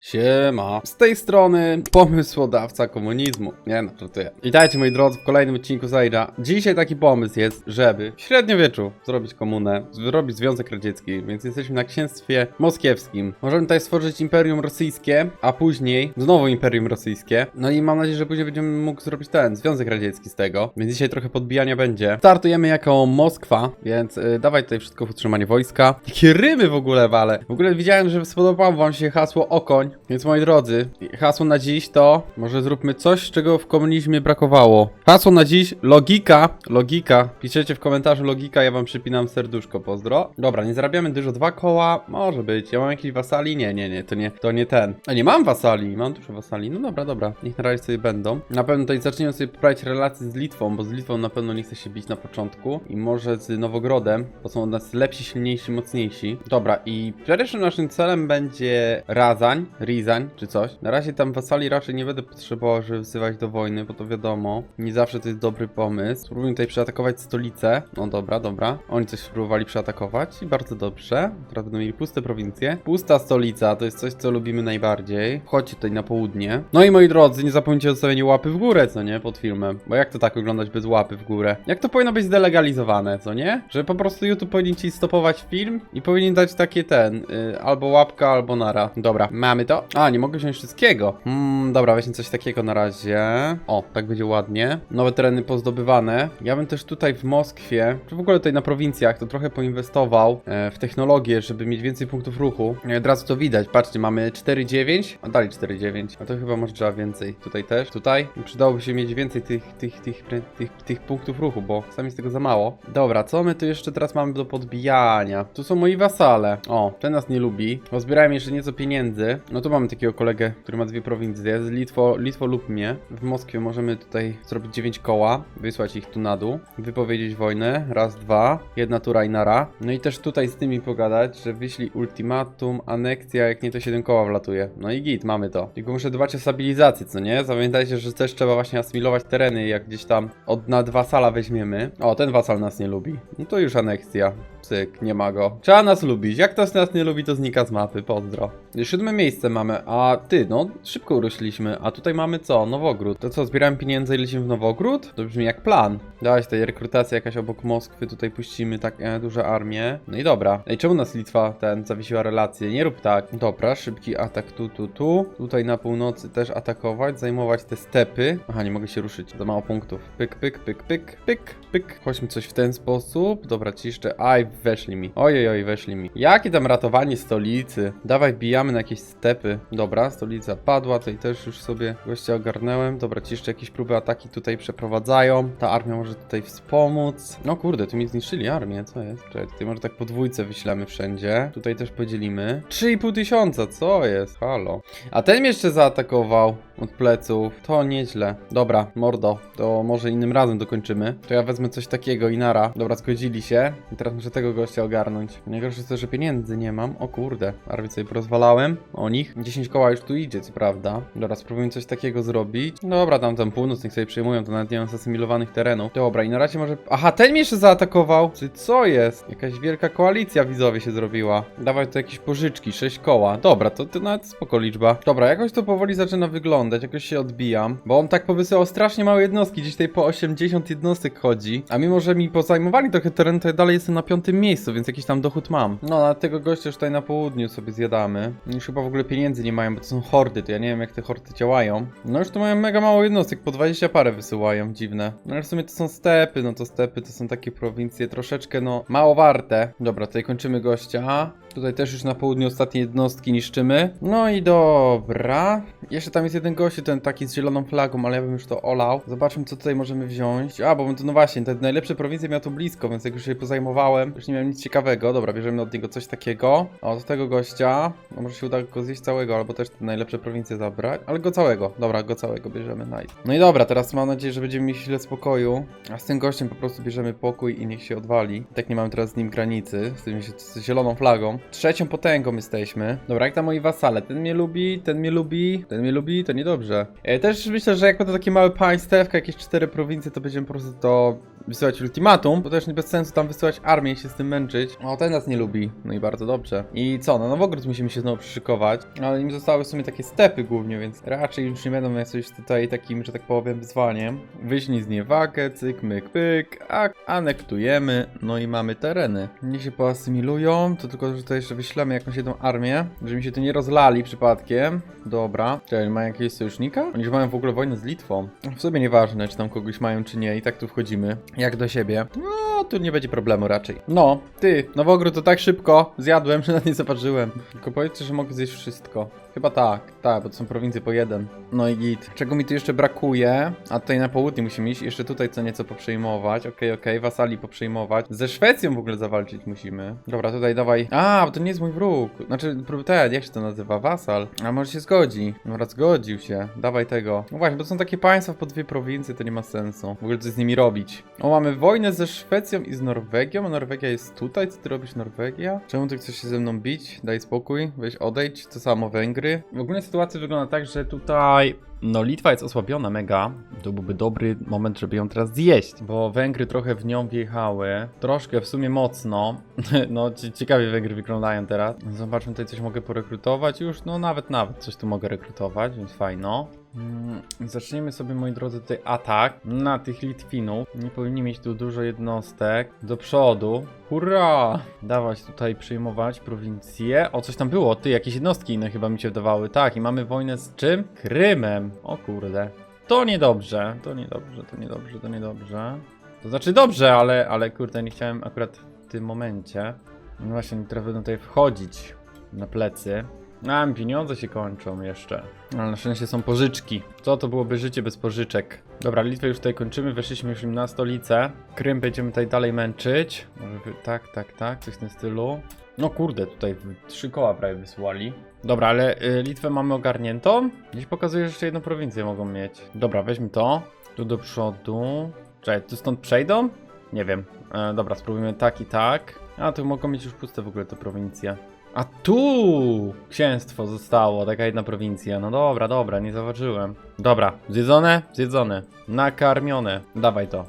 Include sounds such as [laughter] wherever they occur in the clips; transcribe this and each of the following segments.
Siema. Z tej strony pomysłodawca komunizmu. Nie no, żartuję. Witajcie moi drodzy w kolejnym odcinku Zaira. Dzisiaj taki pomysł jest, żeby w średniowieczu zrobić komunę, zrobić Związek Radziecki, więc jesteśmy na księstwie moskiewskim. Możemy tutaj stworzyć Imperium Rosyjskie, a później znowu Imperium Rosyjskie. No i mam nadzieję, że później będziemy mógł zrobić ten Związek Radziecki z tego. Więc dzisiaj trochę podbijania będzie. Startujemy jako Moskwa, więc y, dawaj tutaj wszystko w utrzymanie wojska. Jakie rymy w ogóle wale. W ogóle widziałem, że spodobało wam się hasło Okoń, więc moi drodzy, hasło na dziś to może zróbmy coś, czego w komunizmie brakowało. Hasło na dziś logika, logika. Piszecie w komentarzu logika, ja wam przypinam serduszko, pozdro. Dobra, nie zarabiamy dużo, dwa koła, może być. Ja mam jakiś wasali? Nie, nie, nie, to nie, to nie ten. A nie mam wasali, mam dużo wasali. No dobra, dobra, niech na razie sobie będą. Na pewno tutaj zaczniemy sobie poprawić relacje z Litwą, bo z Litwą na pewno nie chce się bić na początku. I może z Nowogrodem, bo są od nas lepsi, silniejsi, mocniejsi. Dobra, i pierwszym naszym celem będzie Razań, Rizań, czy coś. Na razie tam wasali raczej nie będę potrzebował, żeby wzywać do wojny, bo to wiadomo. Nie zawsze to jest dobry pomysł. Spróbujmy tutaj przeatakować stolicę. No dobra, dobra. Oni coś spróbowali przeatakować i bardzo dobrze. Teraz będą mieli puste prowincje. Pusta stolica to jest coś, co lubimy najbardziej. Chodźcie tutaj na południe. No i moi drodzy, nie zapomnijcie o zostawieniu łapy w górę, co nie? Pod filmem. Bo jak to tak oglądać bez łapy w górę? Jak to powinno być zdelegalizowane, co nie? Że po prostu YouTube powinien ci stopować film i powinien dać takie ten, y, albo łapka, albo nara. Dobra, mamy to. A, nie mogę wziąć wszystkiego. Mm, dobra, weźmy coś takiego na razie. O, tak będzie ładnie. Nowe tereny pozdobywane. Ja bym też tutaj w Moskwie, czy w ogóle tutaj na prowincjach, to trochę poinwestował e, w technologię, żeby mieć więcej punktów ruchu. I od razu to widać. Patrzcie, mamy 4,9, a dalej 4,9. A to chyba może trzeba więcej. Tutaj też. Tutaj przydałoby się mieć więcej tych, tych, tych, tych, tych, tych punktów ruchu, bo sami jest tego za mało. Dobra, co my tu jeszcze teraz mamy do podbijania? Tu są moi wasale. O, ten nas nie lubi. Pozbierałem jeszcze nieco pieniędzy. No tu mamy takiego kolegę, który ma dwie prowincje. Z Litwo, Litwo lub mnie. W Moskwie możemy tutaj zrobić 9 koła, wysłać ich tu na dół, wypowiedzieć wojnę. Raz, dwa, jedna tura i nara. No i też tutaj z tymi pogadać, że wyślij ultimatum, aneksja, jak nie to 7 koła wlatuje. No i git, mamy to. Tylko muszę dbać o stabilizację, co nie? Zapamiętajcie, że też trzeba właśnie asymilować tereny, jak gdzieś tam od na dwa sala weźmiemy. O, ten wasal nas nie lubi. No to już aneksja. Cyk, nie ma go. Trzeba nas lubić. Jak ktoś nas nie lubi, to znika z mapy. Pozdro. Siódme miejsce mamy, a ty, no, szybko urośliśmy. A tutaj mamy co? Nowogród. To co, zbierałem pieniądze i lecimy w Nowogród? To brzmi jak plan. Dałaś tutaj rekrutacja jakaś obok Moskwy, tutaj puścimy tak e, duże armie. No i dobra. Ej, czemu nas Litwa ten zawiesiła relację? Nie rób tak. Dobra, szybki atak tu, tu, tu. Tutaj na północy też atakować, zajmować te stepy. Aha, nie mogę się ruszyć, za mało punktów. Pyk, pyk, pyk, pyk, pyk, pyk. Chodźmy coś w ten sposób. Dobra, ci jeszcze. Aj, weszli mi. Ojej, oj, weszli mi. Jakie tam ratowanie stolicy? Dawaj, bijamy na jakieś stepy. Dobra, stolica padła, tutaj też już sobie gościa ogarnęłem. Dobra, ci jeszcze jakieś próby ataki tutaj przeprowadzają. Ta armia może tutaj wspomóc. No kurde, tu mi zniszczyli armię, co jest? Czekaj, tutaj może tak podwójce wyślemy wszędzie. Tutaj też podzielimy. 3,5 tysiąca, co jest? Halo. A ten mnie jeszcze zaatakował od pleców. To nieźle. Dobra, mordo, to może innym razem dokończymy. To ja wezmę coś takiego i nara. Dobra, zgodzili się. I teraz muszę tego gościa ogarnąć. Najgorsze jest to, że pieniędzy nie mam. O kurde, armię sobie porozwalałem o nich. 10 koła już tu idzie, co prawda. Dobra, spróbujmy coś takiego zrobić. Dobra, tam tam północ, niech sobie przyjmują, to nawet nie mam zasymilowanych terenów. Dobra, i na razie może... Aha, ten mnie jeszcze zaatakował! Czy co jest? Jakaś wielka koalicja widzowie się zrobiła. Dawaj tu jakieś pożyczki, 6 koła. Dobra, to, to nawet spoko liczba. Dobra, jakoś to powoli zaczyna wyglądać, jakoś się odbijam. Bo on tak powysyłał strasznie małe jednostki, gdzieś tutaj po 80 jednostek chodzi. A mimo, że mi pozajmowali trochę terenu, to ja dalej jestem na piątym miejscu, więc jakiś tam dochód mam. No, na tego gościa już tutaj na południu sobie zjadamy. Już chyba w ogóle pieniędzy nie mają, bo to są hordy, to ja nie wiem jak te hordy działają. No już tu mają mega mało jednostek, po 20 parę wysyłają, dziwne. No ale w sumie to są stepy, no to stepy to są takie prowincje troszeczkę, no, mało warte. Dobra, tutaj kończymy gościa. Tutaj też już na południu ostatnie jednostki niszczymy. No i dobra. Jeszcze tam jest jeden gościu, ten taki z zieloną flagą, ale ja bym już to olał. Zobaczmy, co tutaj możemy wziąć. A, bo no właśnie, te najlepsze prowincje miał tu blisko, więc jak już je pozajmowałem, już nie miałem nic ciekawego. Dobra, bierzemy od niego coś takiego. O, do tego gościa. No, może się uda go zjeść całego, albo też te najlepsze prowincje zabrać. Ale go całego. Dobra, go całego bierzemy, nice. No i dobra, teraz mam nadzieję, że będziemy mieć chwilę spokoju. A z tym gościem po prostu bierzemy pokój i niech się odwali. I tak nie mamy teraz z nim granicy, z tym z zieloną flagą. Trzecią potęgą jesteśmy. Dobra, jak tam moi wasale? Ten mnie lubi, ten mnie lubi, ten mnie lubi, to niedobrze. E, też myślę, że jak to takie małe państewka, jakieś cztery prowincje, to będziemy po prostu to wysyłać ultimatum, bo też nie bez sensu tam wysyłać armię i się z tym męczyć. O, ten nas nie lubi, no i bardzo dobrze. I co, no Nowogród musimy się znowu przyszykować, ale im zostały w sumie takie stepy głównie, więc raczej już nie będą coś tutaj takim, że tak powiem, wyzwaniem. Wyślij zniewagę, cyk, myk, pyk, a anektujemy, no i mamy tereny. Nie się poasymilują, to tylko, że tutaj jeszcze wyślemy jakąś jedną armię, żeby mi się tu nie rozlali przypadkiem. Dobra. Czyli mają jakiegoś sojusznika? Oni już mają w ogóle wojnę z Litwą. W sobie nieważne, czy tam kogoś mają, czy nie. I tak tu wchodzimy. Jak do siebie. No, tu nie będzie problemu raczej. No, ty, Nowogród to tak szybko zjadłem, [laughs] że na nie zobaczyłem. Tylko powiedzcie, że mogę zjeść wszystko. Chyba tak, tak, bo to są prowincje po jeden. No i git. Czego mi tu jeszcze brakuje? A tutaj na południe musimy iść. Jeszcze tutaj co nieco poprzejmować. Okej, okej, wasali poprzejmować. Ze Szwecją w ogóle zawalczyć musimy. Dobra, tutaj dawaj. A, bo to nie jest mój wróg. Znaczy, ten, jak się to nazywa? Wasal. A może się zgodzi? Dobra, zgodził się. Dawaj tego. No właśnie, bo to są takie państwa po dwie prowincje, to nie ma sensu. W ogóle co z nimi robić? O, mamy wojnę ze Szwecją i z Norwegią. Norwegia jest tutaj. Co ty robisz, Norwegia? Czemu ty chcesz się ze mną bić? Daj spokój. Weź odejdź. To samo Węgry. W ogóle sytuacja wygląda tak, że tutaj no Litwa jest osłabiona mega. To byłby dobry moment, żeby ją teraz zjeść, bo Węgry trochę w nią wjechały. Troszkę w sumie mocno. [laughs] No cie- ciekawie Węgry wyglądają teraz. Zobaczmy tutaj coś mogę porekrutować już. No nawet nawet coś tu mogę rekrutować, więc fajno. Mm, Zaczniemy sobie, moi drodzy, tutaj atak na tych Litwinów. Nie powinni mieć tu dużo jednostek. Do przodu. Hurra! Dawać tutaj przejmować prowincję. O, coś tam było. Ty, jakieś jednostki inne chyba mi się wydawały. Tak, i mamy wojnę z czym? Krymem. O kurde. To niedobrze. To niedobrze, to niedobrze, to niedobrze. To znaczy dobrze, ale, ale kurde, nie chciałem akurat w tym momencie. No właśnie, oni teraz będą tutaj wchodzić na plecy. A, pieniądze się kończą jeszcze. Ale na szczęście są pożyczki. Co to byłoby życie bez pożyczek? Dobra, Litwę już tutaj kończymy, weszliśmy już na stolicę. Krym będziemy tutaj dalej męczyć. Może wy... Tak, tak, tak, coś w tym stylu. No kurde, tutaj trzy koła prawie wysłali. Dobra, ale y, Litwę mamy ogarniętą. Gdzieś pokazuje, że jeszcze jedną prowincję mogą mieć. Dobra, weźmy to. Tu do przodu. Czekaj, tu stąd przejdą? Nie wiem. E, dobra, spróbujmy tak i tak. A, tu mogą mieć już puste w ogóle te prowincje. A tu księstwo zostało, taka jedna prowincja. No dobra, dobra, nie zauważyłem. Dobra, zjedzone? Zjedzone. Nakarmione. Dawaj to.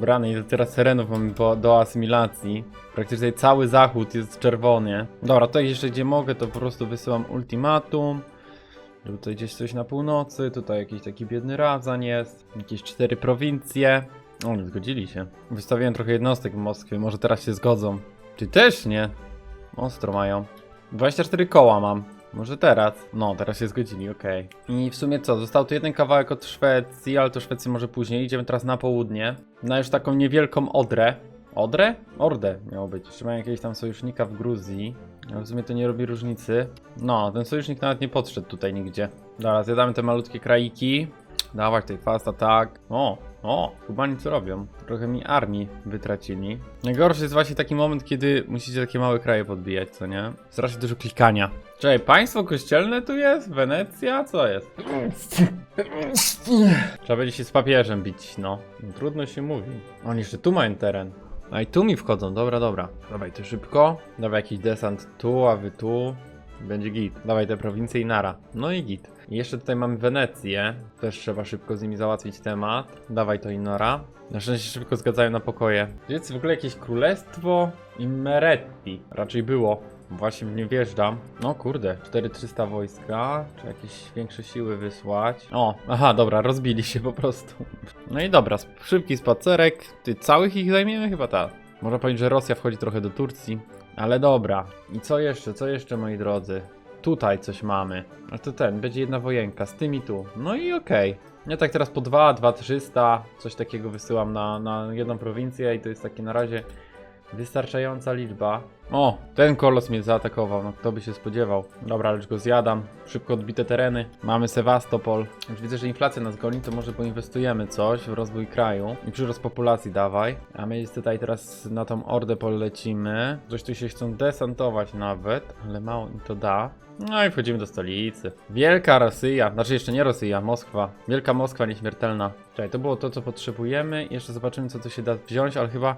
Brany, ile teraz terenów mamy po, do asymilacji. Praktycznie cały zachód jest czerwony. Dobra, tutaj jeszcze gdzie mogę, to po prostu wysyłam ultimatum. Żeby Tutaj gdzieś coś na północy, tutaj jakiś taki biedny Radzań jest. Jakieś cztery prowincje. O, nie zgodzili się. Wystawiłem trochę jednostek w Moskwie, może teraz się zgodzą. Czy też nie? Ostro mają. 24 koła mam. Może teraz? No, teraz się zgodzili, okej. I w sumie co? Został tu jeden kawałek od Szwecji, ale to Szwecji może później. Idziemy teraz na południe. Na już taką niewielką Odrę. Odrę? Ordę miało być. Jeszcze mają jakiegoś tam sojusznika w Gruzji. W sumie to nie robi różnicy. No, ten sojusznik nawet nie podszedł tutaj nigdzie. Dobra, zjadamy te malutkie kraiki. Dawać tutaj fast attack. O, o, chyba nic robią. Trochę mi armii wytracili. Najgorszy jest właśnie taki moment, kiedy musicie takie małe kraje podbijać, co nie? Strasznie dużo klikania. Czekaj, państwo kościelne tu jest? Wenecja? Co jest? Trzeba będzie się z papieżem bić, no. Trudno się mówi. Oni jeszcze tu mają teren. A i tu mi wchodzą, dobra, dobra. Dawaj to szybko. Dawaj jakiś desant tu, a wy tu. Będzie git. Dawaj te prowincje i nara. No i git. I jeszcze tutaj mamy Wenecję. Też trzeba szybko z nimi załatwić temat. Dawaj to i nara. Na szczęście szybko zgadzają na pokoje. Jest w ogóle jakieś królestwo Immeretti. Raczej było. Właśnie nie wjeżdżam. No kurde, 4300 wojska. Czy jakieś większe siły wysłać? O, aha, dobra, rozbili się po prostu. No i dobra, szybki spacerek. Ty całych ich zajmiemy? Chyba tak. Można powiedzieć, że Rosja wchodzi trochę do Turcji. Ale dobra. I co jeszcze, co jeszcze, moi drodzy? Tutaj coś mamy. A to ten, będzie jedna wojenka z tymi tu. No i okej. Ja tak teraz po 2, 2, 300, coś takiego wysyłam na, na jedną prowincję i to jest takie na razie wystarczająca liczba. O, ten kolos mnie zaatakował, no kto by się spodziewał. Dobra, już go zjadam. Szybko odbite tereny. Mamy Sewastopol. Już widzę, że inflacja nas goni, to może poinwestujemy coś w rozwój kraju. I przyrost populacji dawaj. A my tutaj teraz na tą ordę polecimy. Coś tu się chcą desantować nawet, ale mało im to da. No i wchodzimy do stolicy. Wielka Rosja, znaczy jeszcze nie Rosja, Moskwa. Wielka Moskwa nieśmiertelna. Czekaj, to było to, co potrzebujemy. Jeszcze zobaczymy, co tu się da wziąć, ale chyba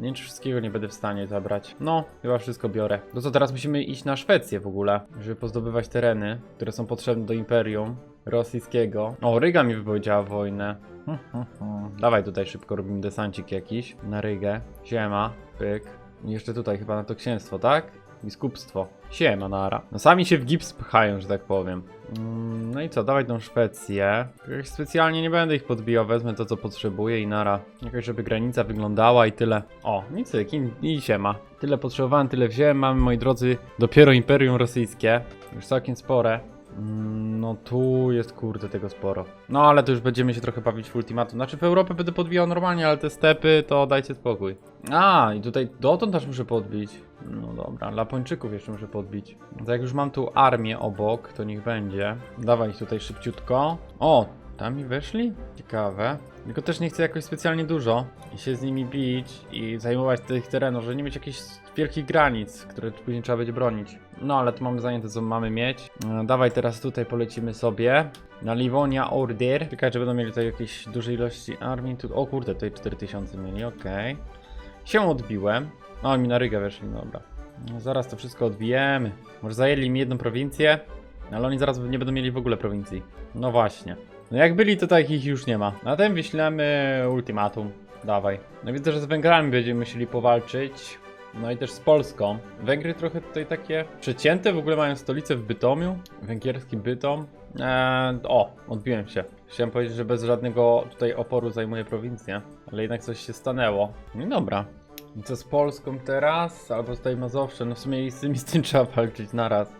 nie wiem, czy wszystkiego nie będę w stanie zabrać. No, chyba wszystko biorę. To co, teraz musimy iść na Szwecję w ogóle, żeby pozdobywać tereny, które są potrzebne do Imperium. rosyjskiego. O, Ryga mi wypowiedziała wojnę. Hmm, hmm, hmm. Dawaj tutaj szybko robimy desancik jakiś na Rygę. Siema, pyk. I jeszcze tutaj chyba na to księstwo, tak? Biskupstwo. Siema, nara. No sami się w gips pchają, że tak powiem. Mm, No i co, dawaj tą Szwecję. Jakoś specjalnie nie będę ich podbijał, wezmę to co potrzebuję i nara. Jakoś żeby granica wyglądała i tyle. O, i cyk, i, i siema. Tyle potrzebowałem, tyle wziąłem. Mamy, moi drodzy, dopiero Imperium Rosyjskie. Już całkiem spore. Mm, No tu jest kurde tego sporo. No ale to już będziemy się trochę bawić w ultimatum. Znaczy w Europę będę podbijał normalnie, ale te stepy to dajcie spokój. A i tutaj dotąd też muszę podbić. No dobra, Lapończyków jeszcze muszę podbić. To jak już mam tu armię obok, to niech będzie. Dawaj ich tutaj szybciutko. O, tam mi weszli? Ciekawe. Tylko też nie chcę jakoś specjalnie dużo i się z nimi bić i zajmować tych terenów, żeby nie mieć jakichś wielkich granic, które później trzeba będzie bronić. No ale tu mamy zajęte co mamy mieć. E, dawaj teraz tutaj polecimy sobie. Na Livonia Order. Czekaj, czy będą mieli tutaj jakieś duże ilości armii. Tu, o kurde, tutaj 4000 mieli, okej. Się odbiłem. O, mi na Rygę weszli, no dobra. No, zaraz to wszystko odbijemy. Może zajęli mi jedną prowincję, ale oni zaraz nie będą mieli w ogóle prowincji. No właśnie. No jak byli, to takich już nie ma. Na tym wyślemy ultimatum. Dawaj. No widzę, że z Węgrami będziemy musieli powalczyć. No i też z Polską. Węgry trochę tutaj takie przecięte, w ogóle mają stolicę w Bytomiu. Węgierski Bytom. Eee, o, odbiłem się. Chciałem powiedzieć, że bez żadnego tutaj oporu zajmuję prowincję, ale jednak coś się stanęło. No dobra. I co z Polską teraz? Albo tutaj Mazowsze? No w sumie z tym, i z tym trzeba walczyć naraz.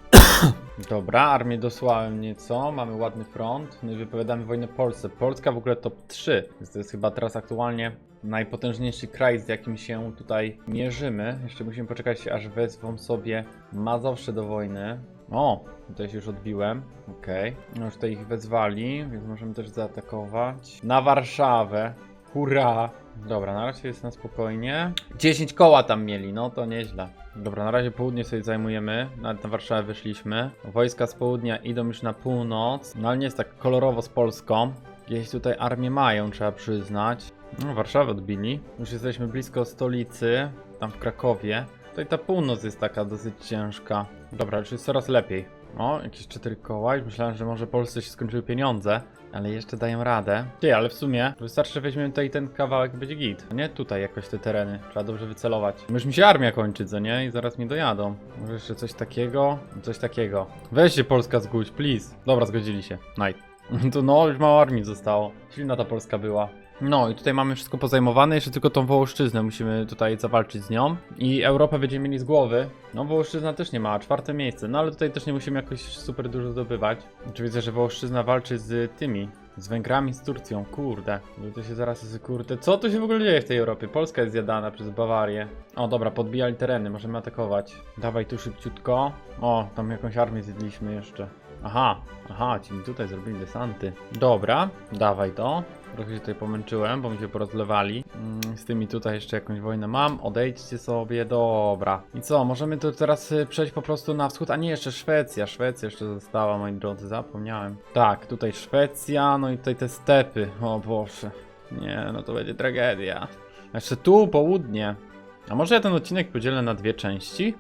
Dobra, armię dosłałem nieco, mamy ładny front, no i wypowiadamy wojnę Polsce. Polska w ogóle top 3, więc to jest chyba teraz aktualnie najpotężniejszy kraj, z jakim się tutaj mierzymy. Jeszcze musimy poczekać, aż wezwą sobie Mazowsze do wojny. O, tutaj się już odbiłem, okej. No już tutaj ich wezwali, więc możemy też zaatakować. Na Warszawę, hurra! Dobra, na razie jest na spokojnie. 10 koła tam mieli, no to nieźle. Dobra, na razie południe sobie zajmujemy. Nawet na Warszawę wyszliśmy. Wojska z południa idą już na północ. No ale nie jest tak kolorowo z Polską. Gdzieś tutaj armię mają, trzeba przyznać. No, Warszawę odbili. Już jesteśmy blisko stolicy, tam w Krakowie. Tutaj ta północ jest taka dosyć ciężka. Dobra, już jest coraz lepiej. O, jakieś cztery koła. Już myślałem, że może Polsce się skończyły pieniądze. Ale jeszcze dają radę. Ty, ale w sumie wystarczy, że weźmiemy tutaj ten kawałek, będzie git. Nie tutaj jakoś te tereny. Trzeba dobrze wycelować. Już mi się armia kończy, co nie? I zaraz mi dojadą. Może jeszcze coś takiego? Coś takiego. Weź się Polska zgódź, please. Dobra, zgodzili się. Night. [laughs] To no, już mało armii zostało. Silna ta Polska była. No i tutaj mamy wszystko pozajmowane, jeszcze tylko tą Wołoszczyznę musimy tutaj zawalczyć z nią. I Europę będziemy mieli z głowy. No Wołoszczyzna też nie ma, czwarte miejsce. No ale tutaj też nie musimy jakoś super dużo zdobywać. Czy widzę, że Wołoszczyzna walczy z tymi, z Węgrami, z Turcją, kurde. No to się zaraz, kurde, co tu się w ogóle dzieje w tej Europie? Polska jest zjadana przez Bawarię. O dobra, podbijali tereny, możemy atakować. Dawaj tu szybciutko. O, tam jakąś armię zjedliśmy jeszcze. Aha, aha, ci mi tutaj zrobili desanty. Dobra, dawaj to. Trochę się tutaj pomęczyłem, bo mi się porozlewali. Mm, Z tymi tutaj jeszcze jakąś wojnę mam. Odejdźcie sobie, dobra. I co, możemy tu teraz y, przejść po prostu na wschód, a nie jeszcze Szwecja. Szwecja jeszcze została, moi drodzy, zapomniałem. Tak, tutaj Szwecja, no i tutaj te stepy. O Boże. Nie, no to będzie tragedia. Jeszcze tu południe. A może ja ten odcinek podzielę na dwie części?